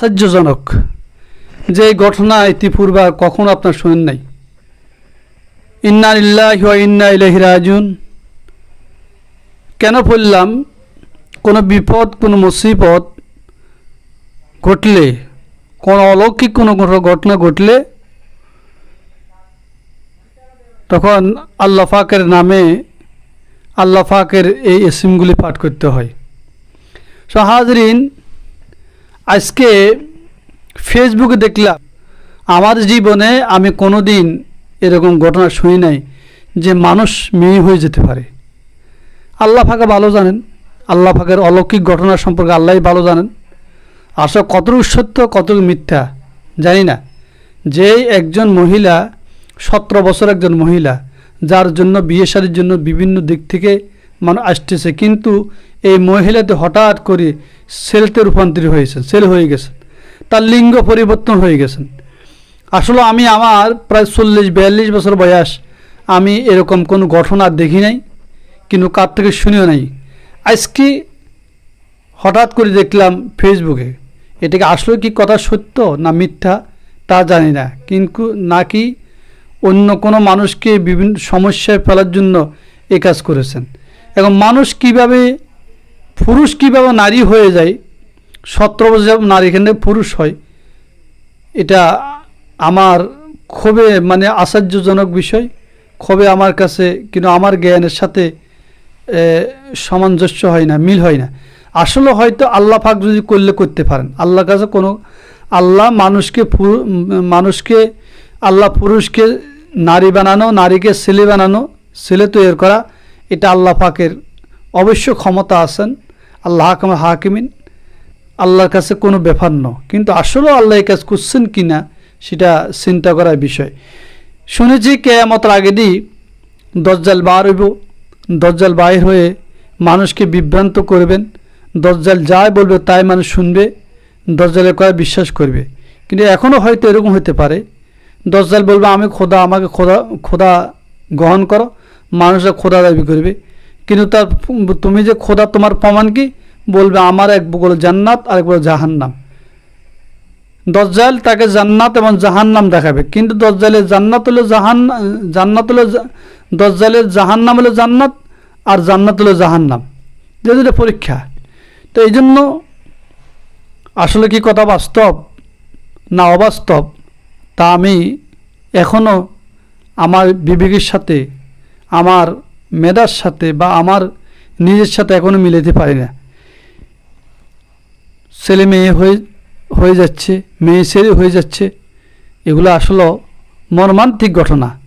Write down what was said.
আশ্চর্যজনক যে ঘটনা ইতিপূর্বে কখনো আপনার শোনেন নাই। ইন্না ইল্লাহ ইন্না ইলাহি রাজুন কেন বললাম, কোনো বিপদ, কোনো মুসিবত ঘটলে, কোনো অলৌকিক কোনো ঘটনা ঘটলে, তখন আল্লাহ পাকের নামে আল্লাহ পাকের এই এসিমগুলি পাঠ করতে হয়। সো হাজরিন আজকে ফেসবুকে দেখলাম, আমার জীবনে আমি কোনো দিন এরকম ঘটনা শুনি নাই যে মানুষ মেয়ে হয়ে যেতে পারে। আল্লাহ ফাঁকা ভালো জানেন, আল্লাহ ফাঁকের অলৌকিক ঘটনা সম্পর্কে আল্লাহই ভালো জানেন। আসলে কতটুকু সত্য, কতটুকু মিথ্যা জানি না। যে একজন মহিলা, সতেরো বছর একজন মহিলা, যার জন্য বিয়ে শাড়ির জন্য বিভিন্ন দিক থেকে মানুষ আসতেছে, কিন্তু এই মহিলাতে হঠাৎ করে ছেলেতে রূপান্তরিত হয়েছেন সেল হয়ে গেছেন তার লিঙ্গ পরিবর্তন হয়ে গেছেন আসলে আমি আমার প্রায় চল্লিশ, বিয়াল্লিশ বছর বয়স, আমি এরকম কোনো ঘটনা দেখি নাই, কিন্তু কার থেকে শুনিও নাই। আজকে হঠাৎ করে দেখলাম ফেসবুকে এটাকে আসলে কি কথা সত্য না মিথ্যা তা জানি না, কিন্তু নাকি অন্য কোনো মানুষকে বিভিন্ন সমস্যায় ফেলার জন্য এ কাজ করেছেন। এবং মানুষ কীভাবে, পুরুষ কীভাবে নারী হয়ে যায়, সতেরো বছর নারী, এখানে পুরুষ হয়, এটা আমার খুবই মানে আশ্চর্যজনক বিষয়। খুবই আমার কাছে, কিন্তু আমার জ্ঞানের সাথে সামঞ্জস্য হয় না, মিল হয় না। আসলে হয়তো আল্লাহ পাক যদি করলে করতে পারেন। আল্লাহর কাছে কোনো, আল্লাহ মানুষকে মানুষকে, আল্লাহ পুরুষকে নারী বানানো, নারীকে ছেলে বানানো, ছেলে তৈরি করা এটা আল্লাহ পাকের অবশ্য ক্ষমতা আছেন। আল্লাহ হাকিম হাকিমিন আল্লাহর কাছে কোনো ব্যাপার ন কিন্তু আসলেও আল্লাহ এই কাজ করছেন কি না, সেটা চিন্তা করার বিষয়। শুনেছি কেয়ামতের আগেরই দজ্জাল বার হইব। দজ্জাল বাইর হয়ে মানুষকে বিভ্রান্ত করবেন। দজ্জাল যাই বলবে, তাই মানুষ শুনবে। দজ্জালের কথা বিশ্বাস করবে। কিন্তু এখনও হয়তো এরকম হতে পারে। দজ্জাল বলবে, আমি খোদা, আমাকে খোদা খোদা গ্রহণ করো। মানুষরা খোদা দাবি করবে। কিন্তু তার তুমি যে খোদা, তোমার প্রমাণ কি? বলবে, আমার এক বগল জান্নাত আর এক বগল জাহান্নাম। দজ্জাল তাকে জান্নাত এবং জাহান্নাম দেখাবে। কিন্তু দজ্জালের জান্নাত হলো জাহান জান্নাত হলো দজ্জালের জাহান্নাম হলো জান্নাত, আর জান্নাত হলো জাহান্নাম। যে দুটো পরীক্ষা। তো এই জন্য আসলে কি কথা বাস্তব না অবাস্তব? তা আমি এখনও আমার বিবেকের সাথে আমার মেধার সাথে বা আমার নিজের সাথে এখনও মিলেতে পারি না। ছেলে মেয়ে হয়ে হয়ে যাচ্ছে, মেয়ে ছেলে হয়ে যাচ্ছে, এগুলো আসলে মর্মান্তিক ঘটনা।